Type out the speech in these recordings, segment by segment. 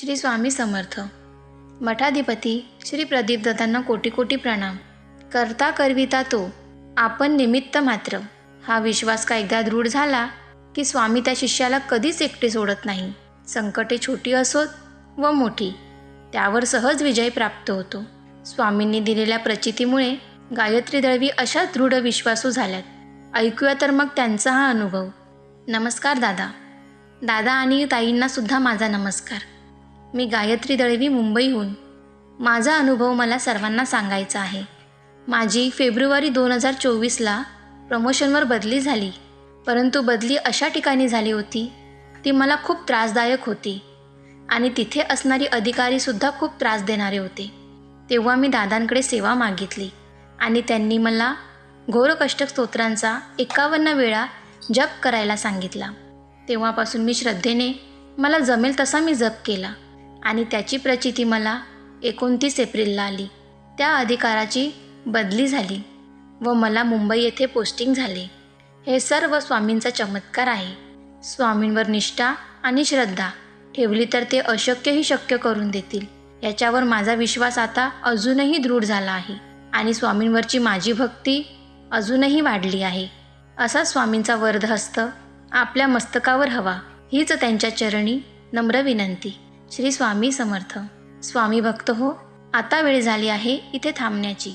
श्री स्वामी समर्थ. मठाधिपती श्री प्रदीपदत्तांना कोटी कोटी प्रणाम. करता करविता तो आपण निमित्त मात्र. हा विश्वास का एकदा दृढ झाला की स्वामी त्या शिष्याला कधीच एकटे सोडत नाही. संकटे छोटी असोत व मोठी त्यावर सहज विजय प्राप्त होतो. स्वामींनी दिलेल्या प्रचितीमुळे गायत्री दळवी अशा दृढ विश्वासू झाल्यात. ऐकूया तर मग त्यांचा हा अनुभव. नमस्कार दादा. दादा आणि ताईंना सुद्धा माझा नमस्कार. मी गायत्री दळवी मुंबईहून. माझा अनुभव मला सर्वांना सांगायचा आहे. माझी फेब्रुवारी दोन हजार चोवीसला प्रमोशनवर बदली झाली. परंतु बदली अशा ठिकाणी झाली होती ती मला खूप त्रासदायक होती आणि तिथे असणारी अधिकारीसुद्धा खूप त्रास देणारे होते. तेव्हा मी दादांकडे सेवा मागितली आणि त्यांनी मला घोरकष्ट स्तोत्रांचा एकावन्न वेळा जप करायला सांगितला. तेव्हापासून मी श्रद्धेने मला जमेल तसा मी जप केला. आणि त्याची प्रचिती मला एकोणतीस एप्रिलला आली. त्या अधिकाराची बदली झाली व मला मुंबई येथे पोस्टिंग झाले. हे सर्व स्वामींचा चमत्कार आहे. स्वामींवर निष्ठा आणि श्रद्धा ठेवली तर ते अशक्यही शक्य करून देतील. याच्यावर माझा विश्वास आता अजूनही दृढ झाला आहे आणि स्वामींवरची माझी भक्ती अजूनही वाढली आहे. असा स्वामींचा वरदहस्त आपल्या मस्तकावर हवा हीच त्यांच्या चरणी नम्र विनंती. श्री स्वामी समर्थ. स्वामी भक्त हो आता वेळ झाली आहे इथे थांबण्याची.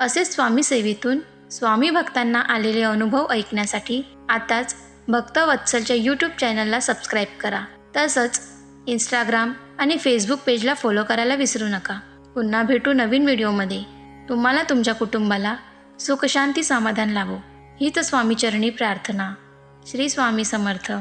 असेच स्वामी सेवेतून स्वामी भक्तांना आलेले अनुभव ऐकण्यासाठी आताच भक्त वत्सलच्या यूट्यूब चॅनलला सबस्क्राईब करा. तसंच इंस्टाग्राम आणि फेसबुक पेजला फॉलो करायला विसरू नका. पुन्हा भेटू नवीन व्हिडिओमध्ये तुम्हाला तुमच्या कुटुंबाला सुखशांती समाधान लाभो. हीच स्वामीचरणी प्रार्थना. श्री स्वामी समर्थ.